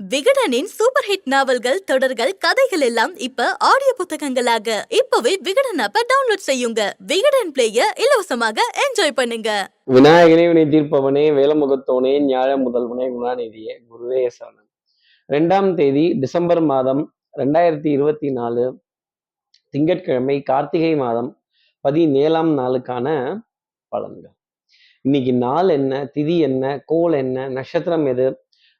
விகடனின் super hit நாவல்கள் தொடர்கள் கதைகள் எல்லாம் இப்ப ஆடியோ புத்தகங்களாக. இப்பவே விகடன் ஆப்ப டவுன்லோட் செய்யுங்க. விகடன் பிளேய இலவசமாக என்ஜாய் பண்ணுங்க. விநாயகனே வினை தீர்ப்பவனே வேலமுகத்தோனே ஞாழ முதல்வனே குணாநிதியே குருவே சரணம். ரெண்டாம் தேதி டிசம்பர் மாதம் ரெண்டாயிரத்தி இருபத்தி நாலு திங்கட்கிழமை கார்த்திகை மாதம் பதினேழாம் நாளுக்கான பலன்கள். இன்னைக்கு நாள் என்ன திதி என்ன கோல் என்ன நட்சத்திரம் எது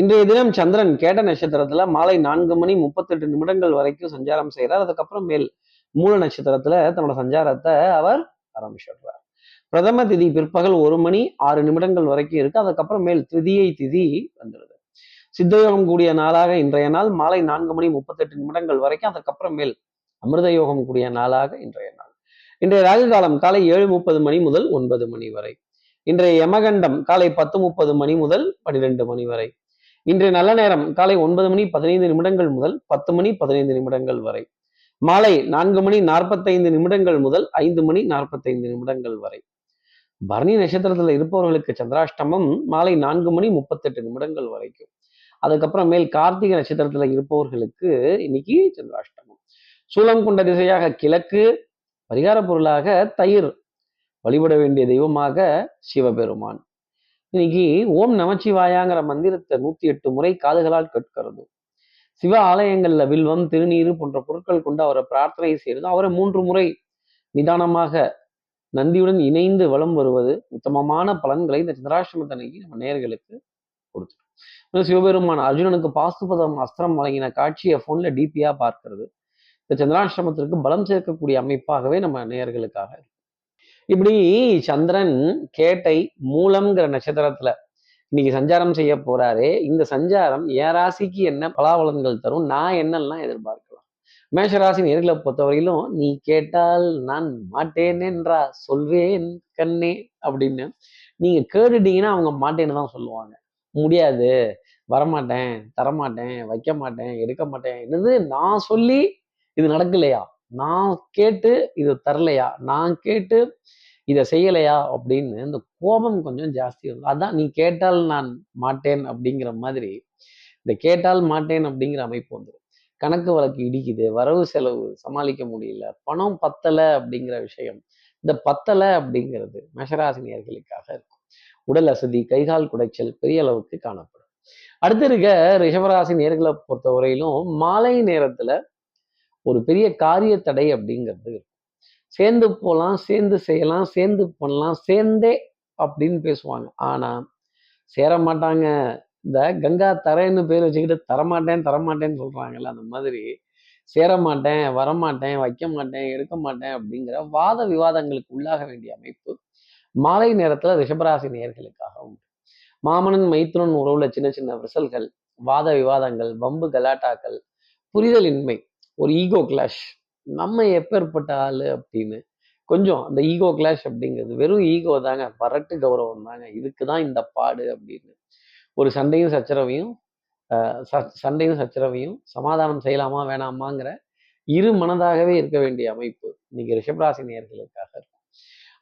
இன்றைய தினம் சந்திரன் கேட்ட நட்சத்திரத்துல மாலை நான்கு மணி முப்பத்தெட்டு நிமிடங்கள் வரைக்கும் சஞ்சாரம் செய்கிறார். அதுக்கப்புறம் மேல் மூல நட்சத்திரத்துல தன்னோட சஞ்சாரத்தை அவர் ஆரம்பிச்சிடுறார். பிரதம திதி பிற்பகல் ஒரு மணி ஆறு நிமிடங்கள் வரைக்கும் இருக்கு. அதுக்கப்புறம் மேல் திருதியை திதி வந்துடுது. சித்தயோகம் கூடிய நாளாக இன்றைய நாள் மாலை நான்கு மணி முப்பத்தெட்டு நிமிடங்கள் வரைக்கும் அதுக்கப்புறம் மேல் அமிர்த யோகம் கூடிய நாளாக இன்றைய நாள். இன்றைய ராகு காலம் காலை ஏழு முப்பது மணி முதல் ஒன்பது மணி வரை. இன்றைய யமகண்டம் காலை பத்து முப்பது மணி முதல் பன்னிரெண்டு மணி வரை. இன்றைய நல்ல நேரம் காலை ஒன்பது மணி பதினைந்து நிமிடங்கள் முதல் பத்து மணி பதினைந்து நிமிடங்கள் வரை. மாலை நான்கு மணி நாற்பத்தைந்து நிமிடங்கள் முதல் ஐந்து மணி நாற்பத்தைந்து நிமிடங்கள் வரை. பரணி நட்சத்திரத்துல இருப்பவர்களுக்கு சந்திராஷ்டமம் மாலை நான்கு மணி முப்பத்தெட்டு நிமிடங்கள் வரைக்கும். அதுக்கப்புறம் மேல் கார்த்திகை நட்சத்திரத்துல இருப்பவர்களுக்கு இன்னைக்கு சந்திராஷ்டமம். சூலம் கொண்ட திசையாக கிழக்கு பரிகார பொருளாக தயிர். வழிபட வேண்டிய தெய்வமாக சிவபெருமான். இன்னைக்கு ஓம் நமச்சிவாயாங்கிற மந்திரத்தை நூத்தி எட்டு முறை காதுகளால் கேட்கிறது. சிவ ஆலயங்கள்ல வில்வம் திருநீர் போன்ற பொருட்கள் கொண்டு அவரை பிரார்த்தனை செய்யறது அவரை மூன்று முறை நிதானமாக நந்தியுடன் இணைந்து வளம் வருவது உத்தமமான பலன்களை இந்த சந்திராசிரமத்தன்னைக்கு நம்ம நேர்களுக்கு கொடுத்துரும். சிவபெருமான் அர்ஜுனனுக்கு பாசுபதம் அஸ்திரம் வழங்கின காட்சியை போன்ல டிபியா பார்க்கிறது. இந்த சந்திராசிரமத்திற்கு பலம் சேர்க்கக்கூடிய அமைப்பாகவே நம்ம நேர்களுக்காக இருக்கு இப்படி சந்திரன் கேட்டை மூலம்ங்கிற நட்சத்திரத்துல இன்னைக்கு சஞ்சாரம் செய்ய போறாரு. இந்த சஞ்சாரம் என் ராசிக்கு என்ன பலாபலன்கள் தரும் நான் என்னெல்லாம் எதிர்பார்க்கலாம்? மேஷராசி நேர்களை பொறுத்தவரையிலும் நீ கேட்டால் நான் மாட்டேன் என்றா சொல்வேன் கண்ணே அப்படின்னு நீங்க கேட்டுட்டீங்கன்னா அவங்க மாட்டேன்னு தான் சொல்லுவாங்க. முடியாது. வரமாட்டேன் தரமாட்டேன் வைக்க மாட்டேன் எடுக்க மாட்டேன் என்னது? நான் சொல்லி இது நடக்கலையா? நான் கேட்டு இது தரலையா? நான் கேட்டு இதை செய்யலையா? அப்படின்னு இந்த கோபம் கொஞ்சம் ஜாஸ்தி வந்து அதான் நீ கேட்டால் நான் மாட்டேன் அப்படிங்கிற மாதிரி இந்த கேட்டால் மாட்டேன் அப்படிங்கிற அமைப்பு வந்துடும் கணக்கு வழக்கு இடிக்குது வரவு செலவு சமாளிக்க முடியல பணம் பத்தலை அப்படிங்கிற விஷயம். இந்த பத்தலை அப்படிங்கிறது மேஷராசினியர்களுக்காக இருக்கும். உடல் அசதி கைகால் குடைச்சல் பெரிய அளவுக்கு காணப்படும். அடுத்து இருக்க ரிஷபராசி நேர்களை பொறுத்தவரையிலும் மாலை நேரத்துல ஒரு பெரிய காரிய தடை அப்படிங்கிறது சேர்ந்து போகலாம் சேர்ந்து செய்யலாம் சேர்ந்து பண்ணலாம் சேர்ந்தே அப்படின்னு பேசுவாங்க. ஆனால் சேர மாட்டாங்க இந்த கங்கா தரேன்னு பேர் வச்சுக்கிட்டு தரமாட்டேன் தரமாட்டேன்னு சொல்கிறாங்கல்ல அந்த மாதிரி சேர மாட்டேன் வரமாட்டேன் வைக்க மாட்டேன் எடுக்க மாட்டேன் அப்படிங்கிற வாத விவாதங்களுக்கு உள்ளாக வேண்டிய அமைப்பு மாலை நேரத்தில் ரிஷபராசி நேர்களுக்காக உண்டு. மாமனன் மைத்துனன் உறவுல சின்ன சின்ன விசல்கள் வாத விவாதங்கள் வம்பு கலாட்டாக்கள் புரிதலின்மை ஒரு ஈகோ கிளாஷ் நம்ம எப்பேற்பட்ட ஆள் அப்படின்னு. கொஞ்சம் அந்த ஈகோ கிளாஷ் அப்படிங்கிறது வெறும் ஈகோ தாங்க பரட்டு கௌரவம் தாங்க. இதுக்கு தான் இந்த பாடு அப்படின்னு. ஒரு சண்டையும் சச்சரவையும் சண்டையும் சச்சரவையும் சமாதானம் செய்யலாமா வேணாமாங்கிற இரு மனதாகவே இருக்க வேண்டிய அமைப்பு இன்னைக்கு ரிஷபராசி நேர்களுக்காக இருக்கும்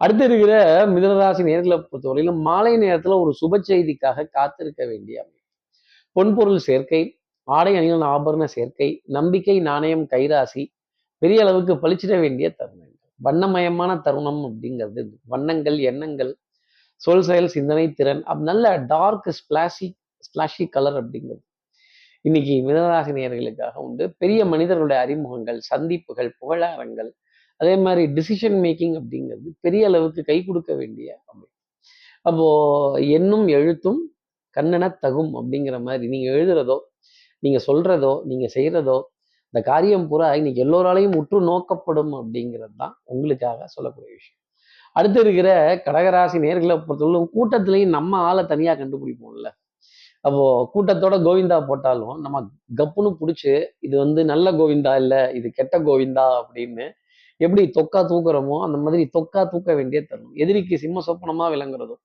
அடுத்து இருக்கிற மிதனராசி நேர்களை பொறுத்தவரையிலும் மாலை நேரத்துல ஒரு சுப செய்திக்காக காத்திருக்க வேண்டிய அமைப்பு. பொன்பொருள் சேர்க்கை ஆடை அணிகள் ஆபரண சேர்க்கை நம்பிக்கை நாணயம் கைராசி பெரிய அளவுக்கு பளிச்சிட வேண்டிய தருணங்கள். வண்ணமயமான தருணம் அப்படிங்கிறது வண்ணங்கள் எண்ணங்கள் சொல் செயல் சிந்தனை திறன் அப் நல்ல டார்க் ஸ்பிளாஷி ஸ்பிளாஷி கலர் அப்படிங்கிறது. இன்னைக்கு மிதனராசி நேர்களுக்காக உண்டு. பெரிய மனிதர்களுடைய அறிமுகங்கள் சந்திப்புகள் புகழாரங்கள் அதே மாதிரி டிசிஷன் மேக்கிங் அப்படிங்கிறது பெரிய அளவுக்கு கை கொடுக்க வேண்டிய அமைப்பு. அப்போ எண்ணும் எழுத்தும் கண்ணென தகும் அப்படிங்கிற மாதிரி நீங்க எழுதுறதோ நீங்க சொல்றதோ நீங்க செய்யறதோ இந்த காரியம் பூரா இன்னைக்கு எல்லோராலையும் உற்று நோக்கப்படும் அப்படிங்கிறது தான் உங்களுக்காக சொல்லக்கூடிய விஷயம். அடுத்து இருக்கிற கடகராசி நேர்களை பொறுத்தவரை கூட்டத்திலையும் நம்ம ஆளை தனியாக கண்டுபிடிப்போம்ல. அப்போ கூட்டத்தோட கோவிந்தா போட்டாலும் நம்ம கப்புன்னு பிடிச்சி இது வந்து நல்ல கோவிந்தா இல்லை இது கெட்ட கோவிந்தா அப்படின்னு எப்படி தொக்கா தூக்குறோமோ அந்த மாதிரி தொக்கா தூக்க வேண்டிய தரும் எதிரிக்கு சிம்ம சொப்பனமா விளங்குறதும்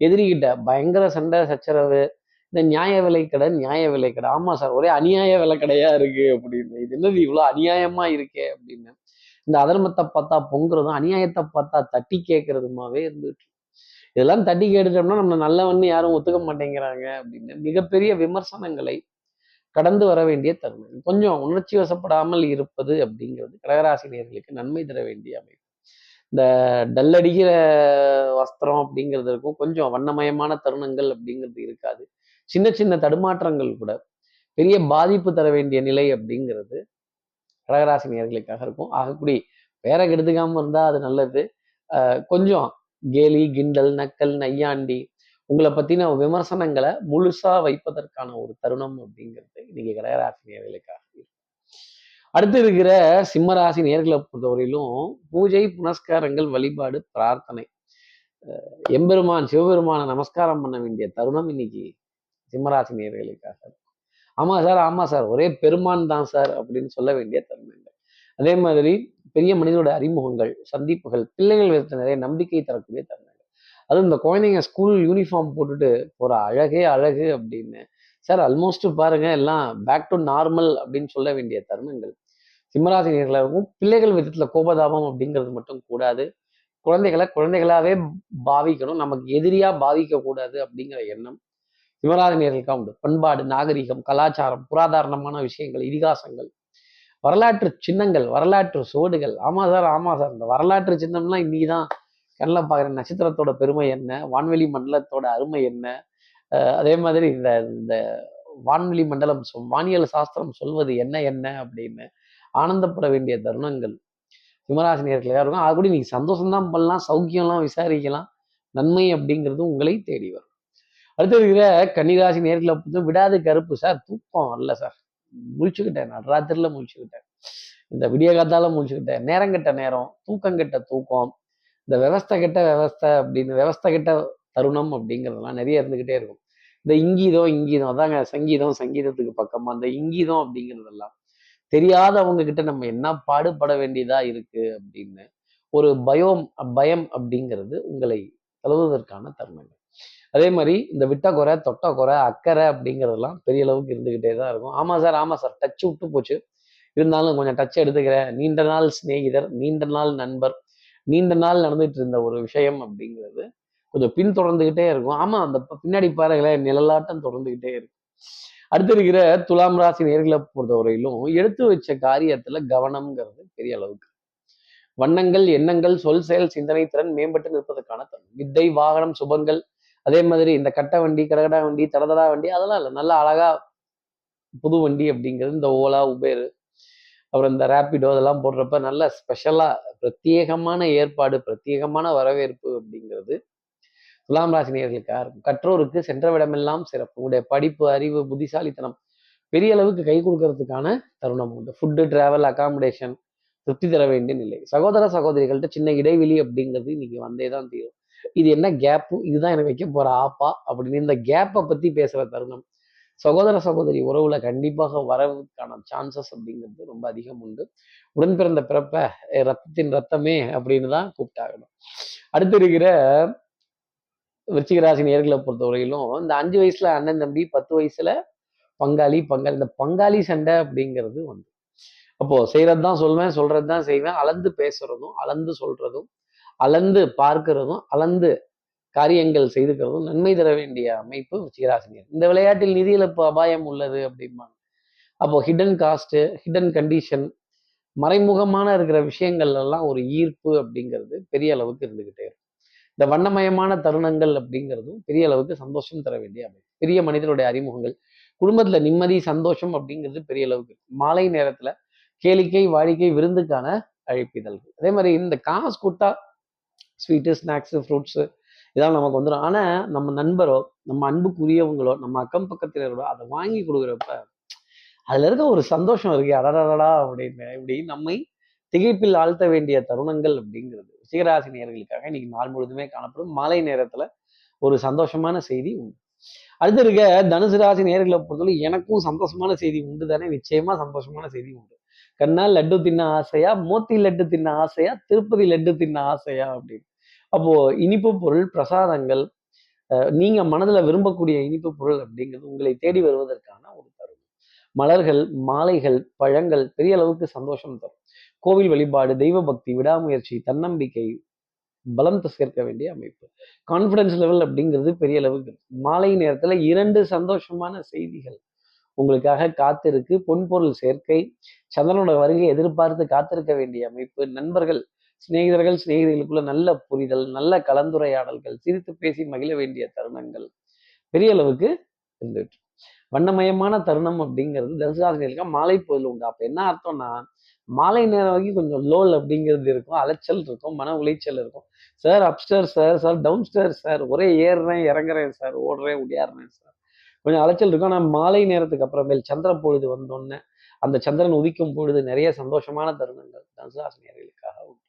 எதிரிகிட்ட பயங்கர சண்டை சச்சரவு இந்த நியாய விலைக்கடை நியாய விலைக்கடை ஆமா சார் ஒரே அநியாய விலைக்கடையா இருக்கு அப்படின்னு. இது என்னது இவ்வளோ அநியாயமா இருக்கே அப்படின்னு. இந்த அதர்மத்தை பார்த்தா பொங்குறதும் அநியாயத்தை பார்த்தா தட்டி கேட்கறதுமாவே இருந்துட்டு இதெல்லாம் தட்டி கேட்டுட்டோம்னா நம்ம நல்லவன்னு யாரும் ஒத்துக்க மாட்டேங்கிறாங்க அப்படின்னு. மிகப்பெரிய விமர்சனங்களை கடந்து வர வேண்டிய தருணம். கொஞ்சம் உணர்ச்சி வசப்படாமல் இருப்பது அப்படிங்கிறது கடகராசினியர்களுக்கு நன்மை தர வேண்டிய அமைப்பு. இந்த டல்லடிக்கிற வஸ்திரம் அப்படிங்கிறது இருக்கும். கொஞ்சம் வண்ணமயமான தருணங்கள் அப்படிங்கிறது இருக்காது. சின்ன சின்ன தடுமாற்றங்கள் கூட பெரிய பாதிப்பு தர வேண்டிய நிலை அப்படிங்கிறது கடகராசி நேர்களுக்காக இருக்கும். ஆகக்கூடிய வேற கெடுத்துக்காமல் இருந்தால் அது நல்லது. கொஞ்சம் கேலி கிண்டல் நக்கல் நையாண்டி உங்களை பற்றின விமர்சனங்களை முழுசாக வைப்பதற்கான ஒரு தருணம் அப்படிங்கிறது இன்னைக்கு கடகராசி நேர்களுக்காக அடுத்து இருக்கிற சிம்மராசி நேர்களை பொறுத்தவரையிலும் பூஜை புனஸ்காரங்கள் வழிபாடு பிரார்த்தனை எம்பெருமான் சிவபெருமானை நமஸ்காரம் பண்ண வேண்டிய தருணம் இன்னைக்கு சிம்மராசி நேர்களுக்காக ஆமாம் ஆமா சார் ஆமாம் சார். ஒரே பெருமான் தான் சார் அப்படின்னு சொல்ல வேண்டிய தருணங்கள் அதே மாதிரி பெரிய மனிதனோட அறிமுகங்கள் சந்திப்புகள் பிள்ளைகள் விதத்தில் நிறைய நம்பிக்கை தரக்கூடிய தருணங்கள் அதுவும் இந்த குழந்தைங்க ஸ்கூல் யூனிஃபார்ம் போட்டுட்டு போகிற அழகே அழகு அப்படின்னு. சார் ஆல்மோஸ்ட் பாருங்க எல்லாம் பேக் டு நார்மல் அப்படின்னு சொல்ல வேண்டிய தருணங்கள். சிம்மராசினியர்களுக்கும் பிள்ளைகள் விதத்தில் கோபதாபம் அப்படிங்கிறது மட்டும் கூடாது. குழந்தைகளை குழந்தைகளாவே பாவிக்கணும். நமக்கு எதிரியா பாவிக்க கூடாது அப்படிங்கிற எண்ணம். சிவராஜனியர்களுக்காக உண்டு பண்பாடு நாகரிகம் கலாச்சாரம் புராதாரணமான விஷயங்கள் இதிகாசங்கள் வரலாற்று சின்னங்கள் வரலாற்று சுவடுகள். ஆமா சார் ஆமா சார் இந்த வரலாற்று சின்னம்லாம் இன்னைக்கு தான் கண்ணில் பார்க்குற நட்சத்திரத்தோட பெருமை என்ன? வான்வெளி மண்டலத்தோட அருமை என்ன? அதே மாதிரி இந்த இந்த வான்வெளி மண்டலம் சொல் வானியல் சாஸ்திரம் சொல்வது என்ன என்ன அப்படின்னு ஆனந்தப்பட வேண்டிய தருணங்கள். சிம்மராசினியர்கள் இருக்கும் அது கூட நீங்கள் சந்தோஷம்தான் பண்ணலாம் சௌக்கியம்லாம் விசாரிக்கலாம். நன்மை அப்படிங்கிறது உங்களை தேடி வரும். அடுத்து இருக்கிற கன்னிராசி நேர்களை பொறுத்து விடாது கருப்பு சார் தூக்கம் இல்லை சார் முழிச்சுக்கிட்டேன். ராத்திரில முழிச்சுக்கிட்டேன். இந்த விடிய காத்தால முழிச்சுக்கிட்டேன். நேரம் கெட்ட நேரம் தூக்கம் கெட்ட தூக்கம் இந்த விவஸ்தை கெட்ட விவஸ்தை அப்படின்னு விவஸ்தை கெட்ட தருணம் அப்படிங்கிறதெல்லாம் நிறைய இருந்துகிட்டே இருக்கும். இந்த இங்கீதம் இங்கீதம் அதாங்க சங்கீதம் சங்கீதத்துக்கு பக்கமா அந்த இங்கீதம் அப்படிங்கிறதெல்லாம் தெரியாதவங்க கிட்ட நம்ம என்ன பாடுபட வேண்டியதா இருக்கு அப்படின்னு ஒரு பயம் பயம் அப்படிங்கிறது உங்களை தழுவுவதற்கான தருணங்கள். அதே மாதிரி இந்த விட்ட குறை தொட்ட குறை அக்கறை அப்படிங்கிறதெல்லாம் பெரிய அளவுக்கு இருந்துகிட்டே தான் இருக்கும். ஆமா சார் ஆமா சார். டச் விட்டு போச்சு. இருந்தாலும் கொஞ்சம் டச் எடுத்துக்கிறேன். நீண்ட நாள் சிநேகிதர் நீண்ட நாள் நண்பர் நீண்ட நாள் நடந்துட்டு இருந்த ஒரு விஷயம் அப்படிங்கிறது கொஞ்சம் பின் தொடர்ந்துகிட்டே இருக்கும். ஆமா அந்த பின்னாடி பாருங்களேன் நிழலாட்டம் தொடர்ந்துகிட்டே இருக்கும் அடுத்து இருக்கிற துலாம் ராசி நேர்களை பொறுத்தவரையிலும் எடுத்து வச்ச காரியத்துல கவனம்ங்கிறது பெரிய அளவுக்கு. வண்ணங்கள் எண்ணங்கள் சொல் செயல் சிந்தனை திறன் மேம்பட்டு நிற்பதற்கான தன் வித்தை வாகனம் சுபங்கள் அதே மாதிரி இந்த கட்ட வண்டி கடகடா வண்டி தடதடா வண்டி அதெல்லாம் இல்லை. நல்லா அழகா புது வண்டி அப்படிங்கிறது இந்த ஓலா உபேர் அப்புறம் இந்த ரேப்பிடோ அதெல்லாம் போடுறப்ப நல்ல ஸ்பெஷலாக பிரத்யேகமான ஏற்பாடு பிரத்யேகமான வரவேற்பு அப்படிங்கிறது துலாம் ராசி நேயர்களுக்காக இருக்கும் கற்றோருக்கு சென்றவிடமெல்லாம் சிறப்பு. உங்களுடைய படிப்பு அறிவு புத்திசாலித்தனம் பெரிய அளவுக்கு கை கொடுக்கறதுக்கான தருணம் உண்டு. ஃபுட்டு டிராவல் அகாமடேஷன் திருப்தி தர வேண்டிய நிலை. சகோதர சகோதரிகள்கிட்ட சின்ன இடைவெளி அப்படிங்கிறது இன்னைக்கு வந்தே தான் தீரும். இது என்ன கேப்பு இதுதான் எனக்கு வைக்க போற ஆப்பா? அப்படின்னு இந்த கேப்பை பத்தி பேசுற தருணம். சகோதர சகோதரி உறவுல கண்டிப்பாக வரவுக்கான சான்சஸ் அப்படிங்கிறது ரொம்ப அதிகம் உண்டு. உடன் பிறந்த பிறப்ப ரத்தத்தின் ரத்தமே அப்படின்னு தான் கூப்பிட்டாகணும். அடுத்து இருக்கிற விருச்சிக ராசி நேர்களை பொறுத்தவரையிலும் இந்த அஞ்சு வயசுல அண்ணன் தம்பி பத்து வயசுல பங்காளி பங்காளி இந்த பங்காளி சண்டை அப்படிங்கிறது வந்து அப்போ செய்யறது தான் சொல்வேன் சொல்றது தான் செய்வேன் அளந்து பேசுறதும் அளந்து சொல்றதும் அளந்து பார்க்கிறதும் அளந்து காரியங்கள் செய்துக்கிறதும் நன்மை தர வேண்டிய அமைப்பு விருச்சிகராசினியர் இந்த விளையாட்டில் நிதி இழப்பு அபாயம் உள்ளது அப்படிம்பாங்க. அப்போ ஹிடன் காஸ்ட்டு ஹிடன் கண்டிஷன் மறைமுகமான இருக்கிற விஷயங்கள் எல்லாம் ஒரு ஈர்ப்பு அப்படிங்கிறது பெரிய அளவுக்கு இருந்துகிட்டே இருக்கும். இந்த வண்ணமயமான தருணங்கள் அப்படிங்கிறதும் பெரிய அளவுக்கு சந்தோஷம் தர வேண்டிய அமைப்பு. பெரிய மனிதனுடைய அறிமுகங்கள். குடும்பத்துல நிம்மதி சந்தோஷம் அப்படிங்கிறது பெரிய அளவுக்கு இருக்கும். மாலை நேரத்துல கேளிக்கை வாடிக்கை விருந்துக்கான அழைப்பிதழ்கள். அதே மாதிரி இந்த காசு கொடுத்தா ஸ்வீட்டு ஸ்நாக்ஸு ஃப்ரூட்ஸு இதெல்லாம் நமக்கு வந்துடும் ஆனா நம்ம நண்பரோ நம்ம அன்புக்குரியவங்களோ நம்ம அக்கம் பக்கத்தினரோட அதை வாங்கி கொடுக்குறப்ப அதுல இருக்க ஒரு சந்தோஷம் இருக்கு. அடடடா அப்படின்னு. இப்படி நம்மை திகைப்பில் ஆழ்த்த வேண்டிய தருணங்கள் அப்படிங்கிறது சிகராசி நேர்களுக்காக இன்னைக்கு நாள் முழுதுமே காணப்படும். மாலை நேரத்துல ஒரு சந்தோஷமான செய்தி உண்டு. அடுத்து இருக்க தனுசு ராசி நேர்களை பொறுத்தவரை எனக்கும் சந்தோஷமான செய்தி உண்டு தானே நிச்சயமா சந்தோஷமான செய்தி உண்டு. கண்ணால் லட்டு தின்ன ஆசையா? மோத்தி லட்டு தின்ன ஆசையா? திருப்பதி லட்டு தின்ன ஆசையா? அப்படின்னு. அப்போ இனிப்பு பொருள் பிரசாதங்கள் நீங்க மனதுல விரும்பக்கூடிய இனிப்பு பொருள் அப்படிங்கிறது உங்களை தேடி வருவதற்கான ஒரு தருணம். மலர்கள் மாலைகள் பழங்கள் பெரிய அளவுக்கு சந்தோஷம் தரும். கோவில் வழிபாடு தெய்வ பக்தி விடாமுயற்சி தன்னம்பிக்கை பலம் சேர்க்க வேண்டிய அமைப்பு. கான்ஃபிடன்ஸ் லெவல் அப்படிங்கிறது பெரிய அளவுக்கு மாலை நேரத்துல இரண்டு சந்தோஷமான செய்திகள். உங்களுக்காக காத்திருக்கு. பொன்பொருள் சேர்க்கை சந்திரனோட வருகை எதிர்பார்த்து காத்திருக்க வேண்டிய அமைப்பு நண்பர்கள் சிநேகிதர்கள் சிநேகிதிகளுக்குள்ள நல்ல புரிதல் நல்ல கலந்துரையாடல்கள் சிரித்து பேசி மகிழ வேண்டிய தருணங்கள். பெரிய அளவுக்கு இருந்துட்டு. வண்ணமயமான தருணம் அப்படிங்கிறது தனுசாசிரியர்களுக்கு மாலை பொழுது உண்டு. அப்ப என்ன அர்த்தம்னா மாலை நேரம் வரைக்கும் கொஞ்சம் லோல் அப்படிங்கிறது இருக்கும். அலைச்சல் இருக்கும் மன உளைச்சல் இருக்கும். Sir upstair sir sir downstair sir. ஒரே ஏறுறேன் இறங்குறேன் சார். ஓடுறேன் ஒடியாடுறேன் சார். கொஞ்சம் அலைச்சல் இருக்கும். ஆனால் மாலை நேரத்துக்கு அப்புறமேல் சந்திர பொழுது வந்தோடனே அந்த சந்திரன் உதிக்கும் பொழுது நிறைய சந்தோஷமான தருணங்கள் தனுசாசி நேர்களுக்காக உண்டு.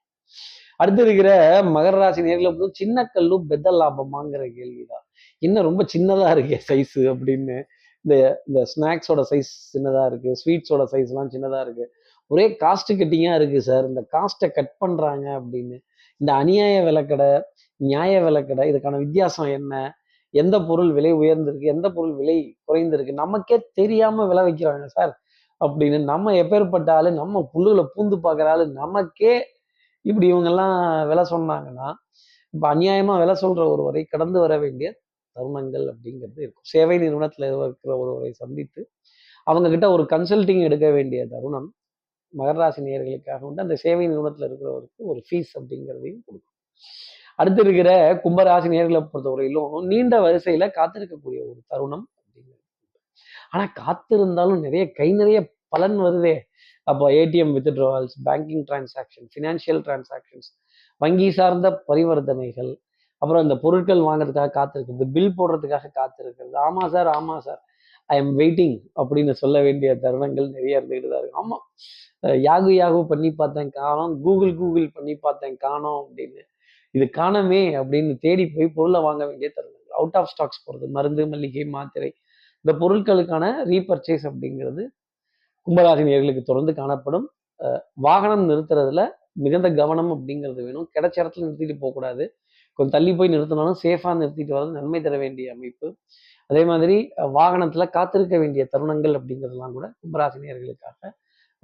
அடுத்து இருக்கிற மகர ராசி நேர்களை பொறுத்து சின்ன கல்லு பெத்த லாபமாங்கிற கேள்விதான். இன்னும் ரொம்ப சின்னதா இருக்கே சைஸ் அப்படின்னு. இந்த இந்த ஸ்நாக்ஸோட சைஸ் சின்னதா இருக்கு ஸ்வீட்ஸோட சைஸ்லாம் சின்னதா இருக்கு. ஒரே காஸ்ட் கட்டிங்காக இருக்குது சார். இந்த காஸ்ட்டை கட் பண்ணுறாங்க அப்படின்னு. இந்த அநியாய விலக்கடை நியாய விலக்கடை இதுக்கான வித்தியாசம் என்ன? எந்த பொருள் விலை உயர்ந்திருக்கு எந்த பொருள் விலை குறைந்திருக்கு நமக்கே தெரியாம விலை வைக்கிறாங்க சார். அப்படின்னு நம்ம எப்பேற்பட்ட ஆளு நம்ம புல்லுகளை பூந்து பார்க்குற ஆளு நமக்கே இப்படி இவங்கெல்லாம் விலை சொன்னாங்கன்னா இப்போ அநியாயமாக விலை சொல்கிற ஒருவரை கடந்து வர வேண்டிய தருணங்கள் அப்படிங்கிறது இருக்கும். சேவை நிறுவனத்தில் இருக்கிற ஒருவரை சந்தித்து அவங்கக்கிட்ட ஒரு கன்சல்டிங் எடுக்க வேண்டிய தருணம் மகராசி நேர்களுக்காக வந்து அந்த சேவை நிறுவனத்தில் இருக்கிறவருக்கு ஒரு ஃபீஸ் அப்படிங்கிறதையும் கொடுக்கும். அடுத்து இருக்கிற கும்பராசி நேர்களை பொறுத்தவரையிலும் நீண்ட வரிசையில காத்திருக்கக்கூடிய ஒரு தருணம் ஆனா காத்திருந்தாலும் நிறைய கை நிறைய பலன் வருதே. அப்போ ATM withdrawals banking transaction financial transactions வங்கி சார்ந்த பரிவர்த்தனைகள் அப்புறம் இந்த பொருட்கள் வாங்குறதுக்காக காத்திருக்கிறது பில் போடுறதுக்காக காத்திருக்கிறது. ஆமா சார் ஆமா சார் ஐ எம் வெயிட்டிங் அப்படின்னு சொல்ல வேண்டிய தருணங்கள் நிறைய இருந்துகிட்டு தான் இருக்கும் ஆமாம் யாகு யாகு பண்ணி பார்த்தேன் காணோம். கூகுள் கூகுள் பண்ணி பார்த்தேன் காணோம் அப்படின்னு. இது காணமே அப்படின்னு தேடி போய் பொருளை வாங்க வேண்டிய தருணங்கள். அவுட் ஆஃப் ஸ்டாக்ஸ் போகிறது மருந்து மல்லிகை மாத்திரை. இந்த பொருட்களுக்கான ரீபர்ச்சேஸ் அப்படிங்கிறது கும்பராசினியர்களுக்கு தொடர்ந்து காணப்படும். வாகனம் நிறுத்துறதுல மிகுந்த கவனம் அப்படிங்கிறது வேணும். கிடைச்ச இடத்துல நிறுத்திட்டு போகக்கூடாது. கொஞ்சம் தள்ளி போய் நிறுத்தினாலும் சேஃபாக நிறுத்திட்டு வரது நன்மை தர வேண்டிய அமைப்பு. அதே மாதிரி வாகனத்தில் காத்திருக்க வேண்டிய தருணங்கள் அப்படிங்கிறதெல்லாம் கூட கும்பராசினியர்களுக்காக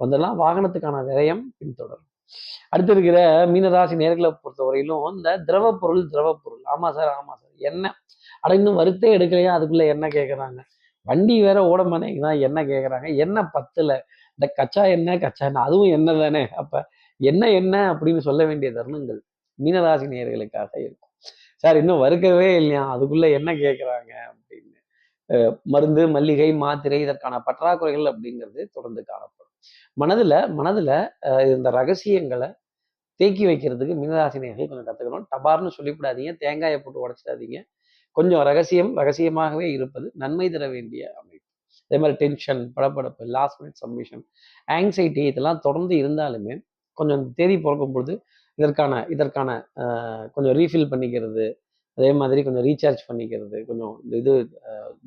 வந்தெல்லாம் வந்துடலாம் வாகனத்துக்கான விரயம் பின்தொடரும். அடுத்து இருக்கிற மீனராசி நேர்களை பொறுத்தவரையிலும் இந்த திரவ பொருள் திரவ பொருள். ஆமா சார் ஆமா சார். என்ன அட இன்னும் வருத்தே எடுக்கலையா? அதுக்குள்ள என்ன கேட்குறாங்க வண்டி வேற ஓட மாட்டேங்குதா என்ன கேட்குறாங்க என்ன பத்துல. இந்த கச்சா எண்ணெய் கச்சா எண்ணெய் அதுவும் என்ன தானே. அப்ப என்ன என்ன அப்படின்னு சொல்ல வேண்டிய தருணங்கள் மீனராசி நேர்களுக்காக இருக்கும். சார் இன்னும் வறுக்கவே இல்லையா? அதுக்குள்ள என்ன கேட்குறாங்க அப்படின்னு. மருந்து மல்லிகை மாத்திரை இதற்கான பற்றாக்குறைகள் அப்படிங்கிறது தொடர்ந்து காணப்படும். மனதுல மனதுல இந்த ரகசியங்களை தேக்கி வைக்கிறதுக்கு மீனராசினியர்கள் கொஞ்சம் கத்துக்கணும். டபார்னு சொல்லிவிடாதீங்க. தேங்காயை போட்டு உடச்சிடாதீங்க. கொஞ்சம் ரகசியம் ரகசியமாகவே இருப்பது நன்மை தர வேண்டிய அமைப்பு. அதே மாதிரி டென்ஷன் படபடப்பு லாஸ்ட் மினிட் சப்மிஷன் ஆங்ஸைட்டி இதெல்லாம் தொடர்ந்து இருந்தாலுமே கொஞ்சம் தேதி பிறக்கும் பொழுது இதற்கான இதற்கான அஹ், கொஞ்சம் ரீஃபில் பண்ணிக்கிறது அதே மாதிரி கொஞ்சம் ரீசார்ஜ் பண்ணிக்கிறது கொஞ்சம் இந்த இது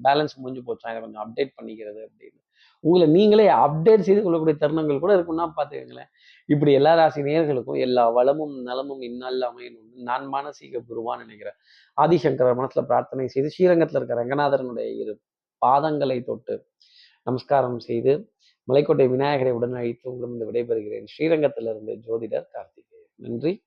பேலன்ஸ் முடிஞ்சு போச்சா இதை கொஞ்சம் அப்டேட் பண்ணிக்கிறது அப்படின்னு உங்களை நீங்களே அப்டேட் செய்து கொள்ளக்கூடிய தருணங்கள் கூட இருக்குன்னா பார்த்துக்கங்களேன். இப்படி எல்லா ராசி நேர்களுக்கும் எல்லா வளமும் நலமும் இந்நாளில் அமையணும் நான் மானசீக குருவான்னு நினைக்கிறேன். ஆதிசங்கர மனசுல பிரார்த்தனை செய்து ஸ்ரீரங்கத்தில் இருக்கிற ரங்கநாதரனுடைய இரு பாதங்களை தொட்டு நமஸ்காரம் செய்து மலைக்கோட்டை விநாயகரை உடன் அழைத்து உங்களிடம் விடைபெறுகிறேன். ஸ்ரீரங்கத்திலிருந்து ஜோதிடர் கார்த்திகேயன். நன்றி.